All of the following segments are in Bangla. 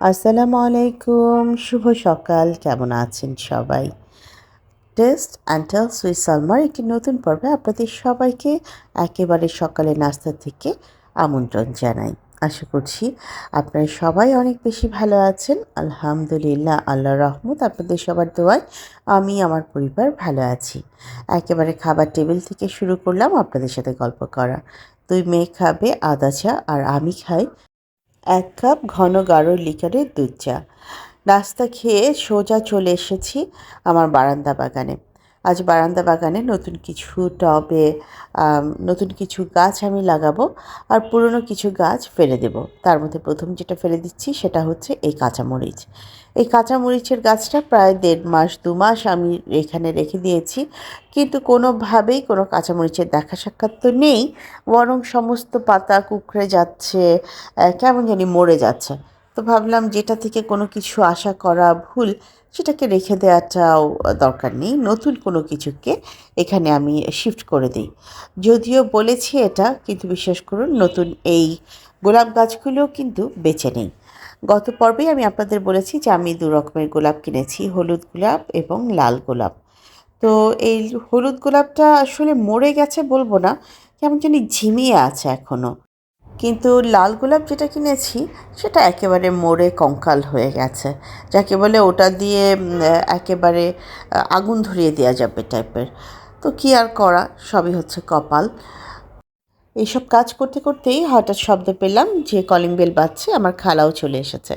আসসালামু আলাইকুম, শুভ সকাল। কেমন আছেন সবাই? টেস্ট অ্যান্ড টেল সুইস সালমার একটি নতুন পর্বে আপনাদের সবাইকে একেবারে সকালে নাস্তা থেকে আমন্ত্রণ জানাই। আশা করছি আপনারা সবাই অনেক বেশি ভালো আছেন। আলহামদুলিল্লাহ, আল্লাহ রহমত, আপনাদের সবার দোয়ায় আমি, আমার পরিবার ভালো আছি। একেবারে খাবার টেবিল থেকে শুরু করলাম আপনাদের সাথে গল্প করা। দুই মেয়ে খাবে, আদা চা, আর আমি খাই এক কাপ ঘন গাঢ় লিকারের দুধ চা। নাস্তা খেয়ে সোজা চলে এসেছি আমার বারান্দা বাগানে। আজ বারান্দা বাগানে নতুন কিছু টবে নতুন কিছু গাছ আমি লাগাবো আর পুরনো কিছু গাছ ফেলে দেব। তার মধ্যে প্রথম যেটা ফেলে দিচ্ছি সেটা হচ্ছে এই কাঁচামরিচ। এই কাঁচামরিচের গাছটা প্রায় দেড় মাস, দু মাস আমি এখানে রেখে দিয়েছি। কিন্তু কোনোভাবেই কোনো কাঁচামরিচের দেখা সাক্ষাৎ তো নেই। বরং সমস্ত পাতা কুকড়ে যাচ্ছে কেমন জানি মরে যাচ্ছে। তো ভাবলাম যেটা থেকে কোনো কিছু আশা করা ভুল, সেটাকে রেখে দেওয়াটাও দরকার নেই। নতুন কোনো কিছুকে এখানে আমি শিফট করে দিই। যদিও বলেছি এটা, কিন্তু বিশ্বাস করুন, নতুন এই গোলাপ গাছগুলোও কিন্তু বেঁচে নেই। গত পর্বেই আমি আপনাদের বলেছি যে আমি দু রকমের গোলাপ কিনেছি, হলুদ গোলাপ এবং লাল গোলাপ। তো এই হলুদ গোলাপটা আসলে মরে গেছে বলব না, কেমন জানি ঝিমিয়ে আছে এখনও কিন্তু লাল গোলাপ যেটা কিনেছি, সেটা একেবারে মোড়ে কঙ্কাল হয়ে গেছে। যাকে বলে ওটা দিয়ে একেবারে আগুন ধরিয়ে দেওয়া যাবে টাইপের তো কি আর করা, সবই হচ্ছে কপাল। এইসব কাজ করতে করতেই হঠাৎ শব্দ পেলাম যে কলিং বেল বাজছে, আমার খালাও চলে এসেছে।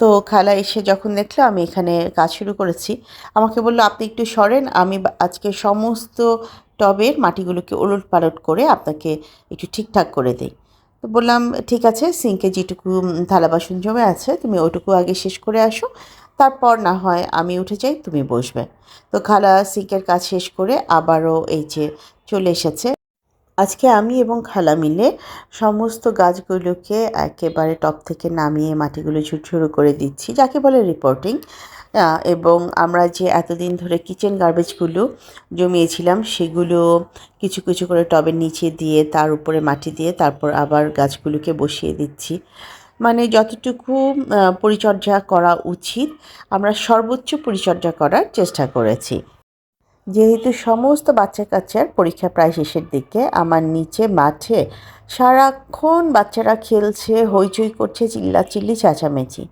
তো খালা এসে যখন দেখল, আমি এখানে কাজ শুরু করেছি, আমাকে বলল, আপনি একটু সরেন, আমি আজকে সমস্ত টবের মাটিগুলোকে ওলট পালট করে আপনাকে একটু ঠিকঠাক করে দিই। তো বললাম, ঠিক আছে, সিঙ্কে যেটুকু থালা বাসন জমে আছে, তুমি ওটুকু আগে শেষ করে আসো। তারপর না হয় আমি উঠে যাই, তুমি বসবে। তো খালা সিঙ্কের কাজ শেষ করে আবারও এই যে চলে এসেছে। আজকে আমি এবং খালা মিলে সমস্ত গাছগুলোকে একেবারে টপ থেকে নামিয়ে মাটিগুলো ঝুরঝুরো করে দিচ্ছি, যাকে বলে রিপোর্টিং এবং আমরা যে এতদিন ধরে কিচেন গার্বেজগুলো জমিয়েছিলাম, সেগুলো কিছু কিছু করে টবের নিচে দিয়ে, তার উপরে মাটি দিয়ে, তারপর আবার গাছগুলোকে বসিয়ে দিচ্ছি। মানে যতটুকু পরিচর্যা করা উচিত, আমরা সর্বোচ্চ পরিচর্যা করার চেষ্টা করেছি। যেহেতু সমস্ত বাচ্চা কাচ্চার পরীক্ষা প্রায় শেষের দিকে, আমার নিচে মাঠে সারাক্ষণ বাচ্চারা খেলছে, হইচই করছে, চিল্লাচিল্লি, চেঁচামেচি।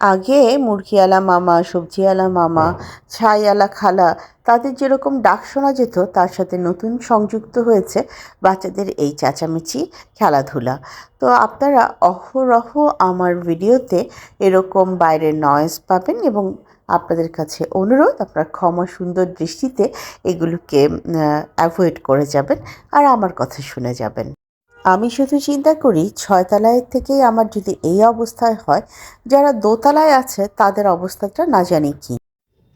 আগে মুরগিওয়ালা মামা, সবজিওয়ালা মামা, ছাইওয়ালা খালা, তাদের যেরকম ডাক শোনা যেত, তার সাথে নতুন সংযুক্ত হয়েছে বাচ্চাদের এই চেঁচামেচি, খেলাধুলা। তো আপনারা অহরহ আমার ভিডিওতে এরকম বাইরের নয়েজ পাবেন এবং আপনাদের কাছে অনুরোধ, আপনার ক্ষমা সুন্দর দৃষ্টিতে এগুলোকে অ্যাভয়েড করে যাবেন আর আমার কথা শুনে যাবেন। আমি শুধু চিন্তা করি, ছয়তলায় থেকেই আমার যদি এই অবস্থায় হয়, যারা দোতলায় আছে তাদের অবস্থাটা না জানি কি।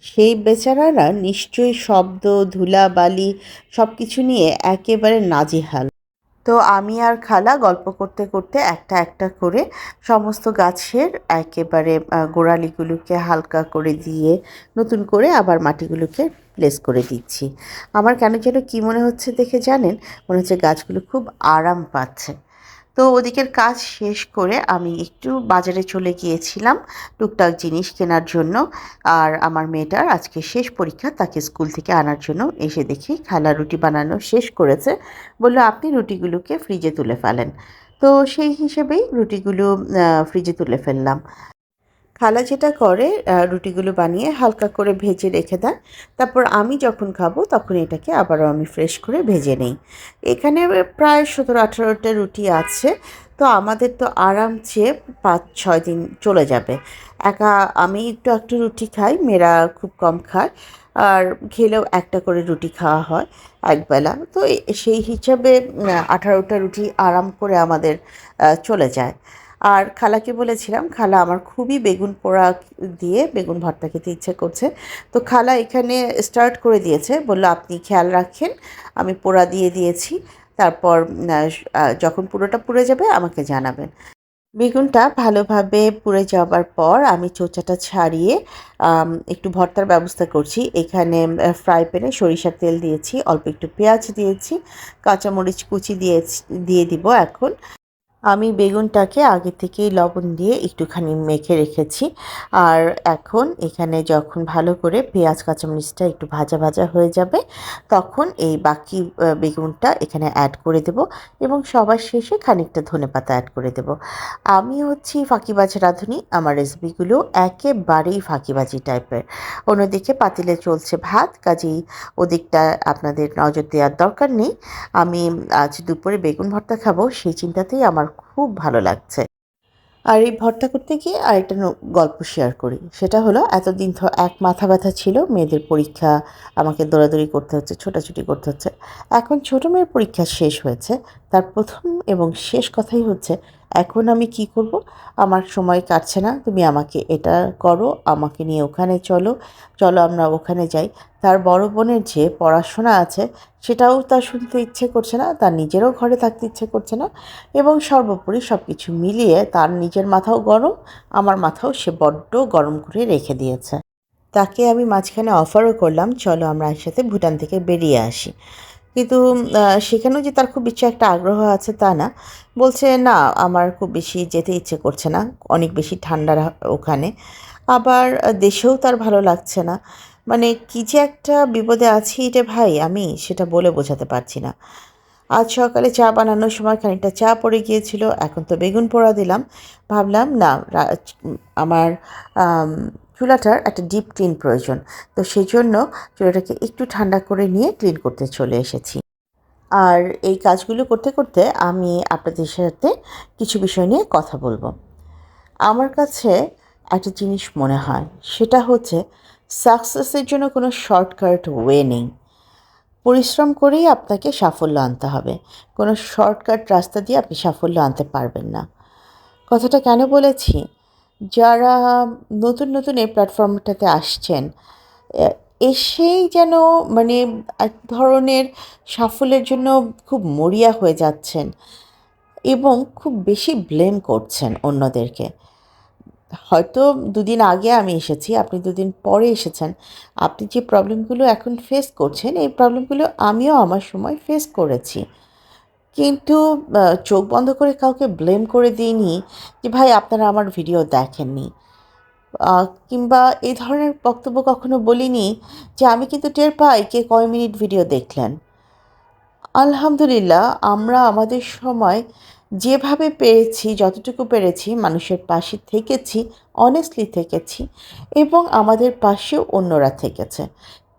সেই বেচারারা নিশ্চয়ই শব্দ ধুলা বালি সব কিছু নিয়ে একেবারে নাজেহাল। তো আমি আর খালা গল্প করতে করতে একটা একটা করে সমস্ত গাছের একেবারে গোড়ালিগুলোকে হালকা করে দিয়ে নতুন করে আবার মাটিগুলোকে প্লেস করে দিচ্ছি। আমার কেন যেন কী মনে হচ্ছে দেখে জানেন? মনে হচ্ছে গাছগুলো খুব আরাম পাচ্ছে। তো ওদিকের কাজ শেষ করে আমি একটু বাজারে চলে গিয়েছিলাম টুকটাক জিনিস কেনার জন্য। আর আমার মেয়েটার আজকে শেষ পরীক্ষা, তাকে স্কুল থেকে আনার জন্য এসে দেখি খালা রুটি বানানো শেষ করেছে। বলল, আপনি রুটিগুলোকে ফ্রিজে তুলে ফেলেন। তো সেই হিসেবেই রুটিগুলো ফ্রিজে তুলে ফেললাম। খালা যেটা করে রুটিগুলো বানিয়ে হালকা করে ভেজে রেখে দেয় তারপর আমি যখন খাব তখন এটাকে আবারও আমি ফ্রেশ করে ভেজে নেই। এখানে প্রায় সতেরো আঠারোটা রুটি আছে, তো আমাদের তো আরাম চেয়ে পাঁচ, ছয় দিন চলে যাবে। একা আমি একটু একটু রুটি খাই, মেয়েরা খুব কম খায়, আর খেলেও একটা করে রুটি খাওয়া হয় একবেলা। তো সেই হিসাবে আঠারোটা রুটি আরাম করে আমাদের চলে যায়। আর খালাকে বলেছিলাম, খালা, আমার খুবই বেগুন পোড়া দিয়ে বেগুন ভর্তা খেতে ইচ্ছে করছে। তো খালা এখানে স্টার্ট করে দিয়েছে, বলল, আপনি খেয়াল রাখেন, আমি পোড়া দিয়ে দিয়েছি। তারপর যখন পুরোটা পুড়ে যাবে, আমাকে জানাবেন। বেগুনটা ভালোভাবে পুড়ে যাবার পর আমি চোচাটা ছাড়িয়ে একটু ভর্তার ব্যবস্থা করছি। এখানে ফ্রাই প্যানে সরিষার তেল দিয়েছি, অল্প একটু পেঁয়াজ দিয়েছি, কাঁচামরিচ কুচি দিয়ে দিয়ে দিব এখন। আমি বেগুনটাকে আগে থেকেই লবণ দিয়ে একটুখানি মেখে রেখেছি। আর এখন এখানে যখন ভালো করে পেঁয়াজ, কাঁচামরিচটা একটু ভাজা ভাজা হয়ে যাবে, তখন এই বাকি বেগুনটা এখানে অ্যাড করে দেব এবং সবার শেষে খানিকটা ধনেপাতা অ্যাড করে দেব। আমি হচ্ছি ফাঁকিবাজ রাঁধুনি, আমার রেসিপিগুলো একেবারেই ফাঁকিবাজি টাইপের অন্যদিকে পাতিলে চলছে ভাত, কাজেই ওদিকটা আপনাদের নজর দেওয়ার দরকার নেই। আমি আজ দুপুরে বেগুন ভর্তা খাব, সেই চিন্তাতেই আমার খুব ভালো লাগছে। আর এই ভর্তা করতে গিয়ে আরেকটা গল্প শেয়ার করি। সেটা হলো, এতদিন ধর এক মাথা ব্যথা ছিল, মেয়েদের পরীক্ষা আমাকে দৌড়াদৌড়ি করতে হচ্ছে, ছোটাছুটি করতে হচ্ছে। এখন ছোটো মেয়ের পরীক্ষা শেষ হয়েছে তার প্রথম এবং শেষ কথাই হচ্ছে, এখন আমি কি করব? আমার সময় কাটছে না, তুমি আমাকে এটা করো, আমাকে নিয়ে ওখানে চলো চলো আমরা ওখানে যাই। তার বড় বোনের যে পড়াশোনা আছে, সেটাও তার শুনতে ইচ্ছে করছে না, তার নিজেরও ঘরে থাকতে ইচ্ছে করছে না এবং সর্বোপরি সব কিছু মিলিয়ে তার নিজের মাথাও গরম, আমার মাথাও সে বড্ড গরম করে রেখে দিয়েছে। তাকে আমি মাঝখানে অফারও করলাম, চলো আমরা একসাথে ভুটান থেকে বেরিয়ে আসি। কিন্তু সেখানেও যে তার খুব ইচ্ছে একটা আগ্রহ আছে তা না। বলছে না আমার খুব বেশি যেতে ইচ্ছে করছে না। অনেক বেশি ঠান্ডা ওখানে। আবার দেশেও তার ভালো লাগছে না। মানে কি যে একটা বিপদে আছি রে ভাই আমি সেটা বলে বোঝাতে পারছি না। আজ সকালে চা বানানোর সময় খানিকটা চা পড়ে গিয়েছিল। এখন তো বেগুন পোড়া দিলাম। ভাবলাম না আমার আম, চুলাটার একটা ডিপ ক্লিন প্রয়োজন। তো সেই জন্য চুলাটাকে একটু ঠান্ডা করে নিয়ে ক্লিন করতে চলে এসেছি। আর এই কাজগুলো করতে করতে আমি আপনাদের সাথে কিছু বিষয় নিয়ে কথা বলব। আমার কাছে একটা জিনিস মনে হয়, সেটা হচ্ছে সাকসেসের জন্য কোনো শর্টকাট ওয়ে নেই। পরিশ্রম করেই আপনাকে সাফল্য আনতে হবে। কোনো শর্টকাট রাস্তা দিয়ে আপনি সাফল্য আনতে পারবেন না। কথাটা কেন বলেছি? যারা নতুন নতুন এই প্ল্যাটফর্মটাতে আসছেন এসেই যেন মানে এক ধরনের সাফল্যের জন্য খুব মরিয়া হয়ে যাচ্ছেন এবং খুব বেশি ব্লেম করছেন অন্যদেরকে। হয়তো দুদিন আগে আমি এসেছি, আপনি দুদিন পরে এসেছেন, আপনি যে প্রবলেমগুলো এখন ফেস করছেন, এই প্রবলেমগুলো আমিও আমার সময় ফেস করেছি। কিন্তু চোখ বন্ধ করে কাউকে ব্লেম করে দিইনি যে, ভাই, আপনারা আমার ভিডিও দেখেননি। কিংবা এই ধরনের বক্তব্য কখনো বলিনি যে, আমি কিন্তু টের পাই কে কয় মিনিট ভিডিও দেখলেন। আলহামদুলিল্লাহ, আমরা আমাদের সময় যেভাবে পেরেছি, যতটুকু পেরেছি, মানুষের পাশে থেকেছি অনেস্টলি থেকেছি, এবং আমাদের পাশেও অন্যরা থেকেছে।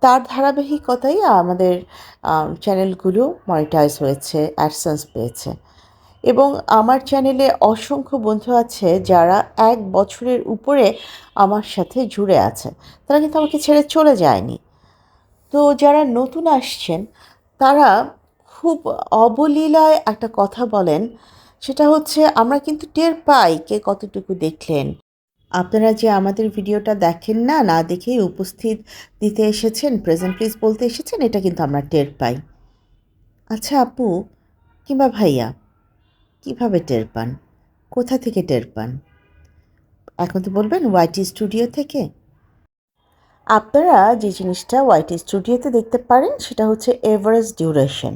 তার ধারাবাহিকতাই আমাদের চ্যানেলগুলো মনিটাইজ হয়েছে অ্যাডসেন্স পেয়েছে। এবং আমার চ্যানেলে অসংখ্য বন্ধু আছে যারা এক বছরের উপরে আমার সাথে জুড়ে আছে। তারা কিন্তু আমাকে ছেড়ে চলে যায়নি। তো যারা নতুন আসছেন, তারা খুব অবলীলায় একটা কথা বলেন, সেটা হচ্ছে, আমরা কিন্তু টের পাই কে কতটুকু দেখলেন আপনারা যে আমাদের ভিডিওটা দেখেন না না দেখেই উপস্থিত দিতে এসেছেন প্রেজেন্ট প্লিজ বলতে এসেছেন, এটা কিন্তু আমরা টের পাই। আচ্ছা আপু, কিংবা ভাইয়া, কীভাবে টের পান? কোথা থেকে টের পান? এখন তো বলবেন ওয়াইটি স্টুডিও থেকে। আপনারা যে জিনিসটা ওয়াইটি স্টুডিওতে দেখতে পারেন, সেটা হচ্ছে এভারেজ ডিউরেশন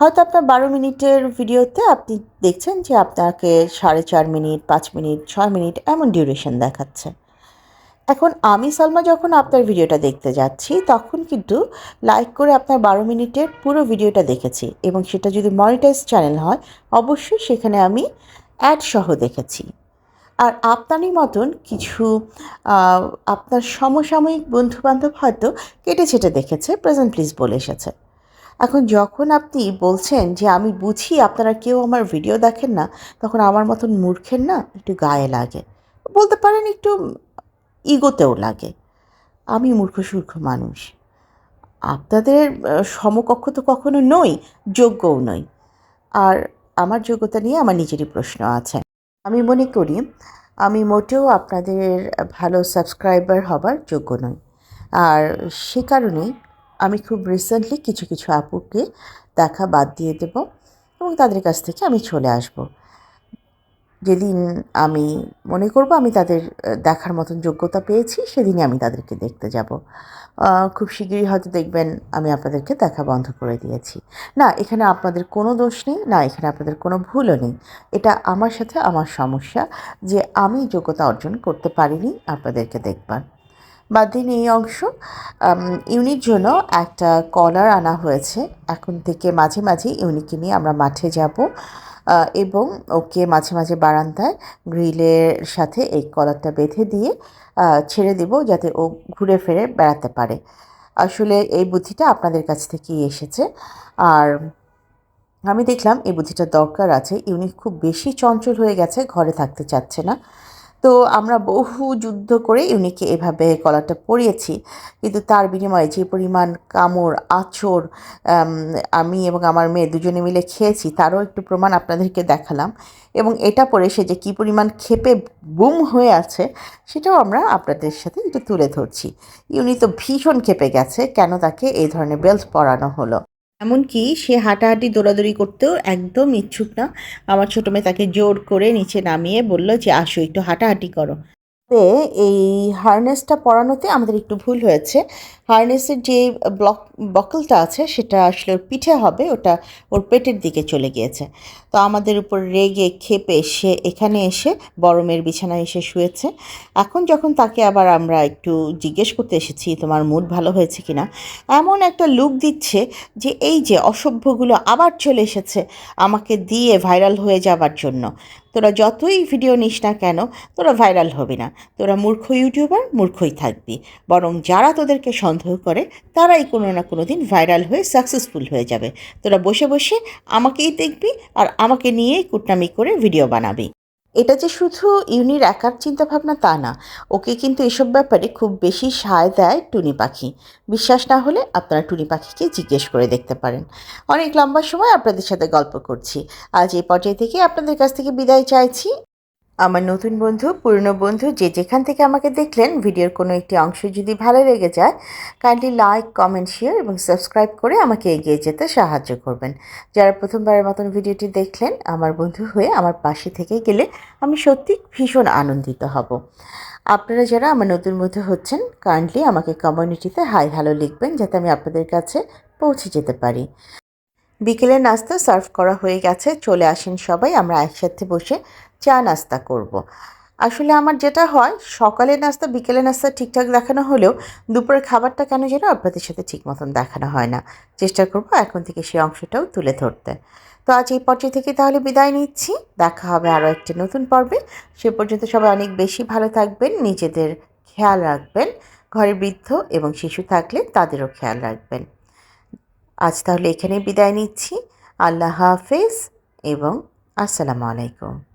হয়তো আপনার বারো মিনিটের ভিডিওতে আপনি দেখছেন যে আপনাকে সাড়ে চার মিনিট, পাঁচ মিনিট, ছয় মিনিট এমন ডিউরেশন দেখাচ্ছে। এখন আমি সালমা যখন আপনার ভিডিওটা দেখতে যাচ্ছি, তখন কিন্তু লাইক করে আপনার বারো মিনিটের পুরো ভিডিওটা দেখেছি এবং সেটা যদি মনিটাইজ চ্যানেল হয়, অবশ্যই সেখানে আমি অ্যাড সহ দেখেছি। আর আপনারই মতন কিছু আপনার সমসাময়িক বন্ধুবান্ধব হয়তো কেটে ছেটে দেখেছে প্রেজেন্ট প্লিজ বলে এসেছে। এখন যখন আপনি বলছেন যে আমি বুঝি আপনারা কেউ আমার ভিডিও দেখেন না, তখন আমার মতন মূর্খের না একটু গায়ে লাগে। বলতে পারেন একটু ইগোতেও লাগে। আমি মূর্খ সূর্খ মানুষ। আপনাদের সমকক্ষ তো কখনো নই, যোগ্যও নই। আর আমার যোগ্যতা নিয়ে আমার নিজেরই প্রশ্ন আছে। আমি মনে করি, আমি মোটেও আপনাদের ভালো সাবস্ক্রাইবার হবার যোগ্য নই। আর সে কারণেই আমি খুব রিসেন্টলি কিছু কিছু আপুকে দেখা বাদ দিয়ে দেব এবং তাদের কাছ থেকে আমি চলে আসব। যেদিন আমি মনে করব আমি তাদের দেখার মতন যোগ্যতা পেয়েছি, সেদিনই আমি তাদেরকে দেখতে যাব। খুব শীঘ্রই হয়তো দেখবেন আমি আপনাদেরকে দেখা বন্ধ করে দিয়েছি। না, এখানে আপনাদের কোনো দোষ নেই, না, এখানে আপনাদের কোনো ভুলও নেই। এটা আমার সাথে আমার সমস্যা যে আমি যোগ্যতা অর্জন করতে পারিনি, আপনাদেরকে দেখবার। বাদ দিন এই অংশ আম, ইউনির জন্য একটা কলার আনা হয়েছে। এখন থেকে মাঝে মাঝে ইউনিকে নিয়ে আমরা মাঠে যাব এবং ওকে মাঝে মাঝে বারান্দায় গ্রিলের সাথে এই কলারটা বেঁধে দিয়ে ছেড়ে দেব যাতে ও ঘুরে ফিরে বেড়াতে পারে। আসলে এই বুদ্ধিটা আপনাদের কাছ থেকেই এসেছে। আর আমি দেখলাম এই বুদ্ধিটা দরকার আছে। ইউনিক খুব বেশি চঞ্চল হয়ে গেছে ঘরে থাকতে চাচ্ছে না। তো আমরা বহু যুদ্ধ করে ইউনিকে এভাবে কলারটা পরিয়েছি। কিন্তু তার বিনিময়ে যে পরিমাণ কামড় আঁচড় আমি এবং আমার মেয়ে দুজনে মিলে খেয়েছি, তারও একটু প্রমাণ আপনাদেরকে দেখালাম। এবং এটা পরে সে যে কী পরিমাণ ক্ষেপে বুম হয়ে আছে, সেটাও আমরা আপনাদের সাথে একটু তুলে ধরছি। ইউনি তো ভীষণ ক্ষেপে গেছে, কেন তাকে এই ধরনের বেল্ট পরানো হলো? এমনকি সে হাঁটাহাঁটি, দৌড়াদৌড়ি করতেও একদম ইচ্ছুক না। আমার ছোটো মেয়ে তাকে জোর করে নিচে নামিয়ে বলল যে, আসো, একটু হাঁটাহাঁটি করো। তবে এই হারনেসটা পরানোতে আমাদের একটু ভুল হয়েছে। হারনেসের যে ব্লক বকলটা আছে, সেটা আসলে ওর পিঠে হবে, ওটা ওর পেটের দিকে চলে গিয়েছে। তো আমাদের উপর রেগে ক্ষেপে সে এখানে এসে বরমের বিছানায় এসে শুয়েছে। এখন যখন তাকে আবার আমরা একটু জিজ্ঞেস করতে এসেছি, তোমার মুড ভালো হয়েছে কিনা, এমন একটা লুক দিচ্ছে যে এই যে অসভ্যগুলো আবার চলে এসেছে আমাকে দিয়ে ভাইরাল হয়ে যাবার জন্য। তোরা যতই ভিডিও নিস না কেন, তোরা ভাইরাল হবি না। তোরা মূর্খ ইউটিউবার, মূর্খই থাকবি। বরং যারা তোদেরকে সন্দেহ করে, তারাই কোনো না কোনো দিন ভাইরাল হয়ে সাকসেসফুল হয়ে যাবে। তোরা বসে বসে আমাকেই দেখবি আর আমাকে নিয়েই কুটনামি করে ভিডিও বানাবি। এটা যে শুধু ইউনির একার চিন্তাভাবনা তা না, ওকে কিন্তু এসব ব্যাপারে খুব বেশি সায় দেয় টুনি পাখি। বিশ্বাস না হলে আপনারা টুনি পাখিকে জিজ্ঞেস করে দেখতে পারেন। অনেক লম্বা সময় আপনাদের সাথে গল্প করছি। আজ এই পর্যায়ে থেকে আপনাদের কাছ থেকে বিদায় চাইছি। আমার নতুন বন্ধু, পুরনো বন্ধু যে যেখান থেকে আমাকে দেখলেন, ভিডিওর কোনো একটি অংশ যদি ভালো লেগে যায় কাইন্ডলি লাইক কমেন্ট শেয়ার এবং সাবস্ক্রাইব করে আমাকে এগিয়ে যেতে সাহায্য করবেন। যারা প্রথমবারের মতন ভিডিওটি দেখলেন, আমার বন্ধু হয়ে আমার পাশে থেকে গেলে আমি সত্যি ভীষণ আনন্দিত হব। আপনারা যারা আমার নতুন বন্ধু হচ্ছেন কাইন্ডলি আমাকে কমিউনিটিতে হাই হ্যালো লিখবেন যাতে আমি আপনাদের কাছে পৌঁছে যেতে পারি। বিকেলের নাস্তা সার্ভ করা হয়ে গেছে, চলে আসেন সবাই, আমরা একসাথে বসে চা নাস্তা করব। আসলে আমার যেটা হয়, সকালের নাস্তা বিকেলে নাস্তা ঠিকঠাক দেখানো হলেও দুপুরের খাবারটা কেন যেন আপনাদের সাথে ঠিক মতন দেখানো হয় না। চেষ্টা করব এখন থেকে সেই অংশটাও তুলে ধরতে। তো আজ এই পর্যায়ে থেকে তাহলে বিদায় নিচ্ছি। দেখা হবে আরও একটি নতুন পর্বে। সে পর্যন্ত সবাই অনেক বেশি ভালো থাকবেন, নিজেদের খেয়াল রাখবেন, ঘরে বৃদ্ধ এবং শিশু থাকলে তাদেরও খেয়াল রাখবেন। আজ তাহলে এখানেই বিদায় নিচ্ছি। আল্লাহ হাফেজ এবং আসসালামু আলাইকুম।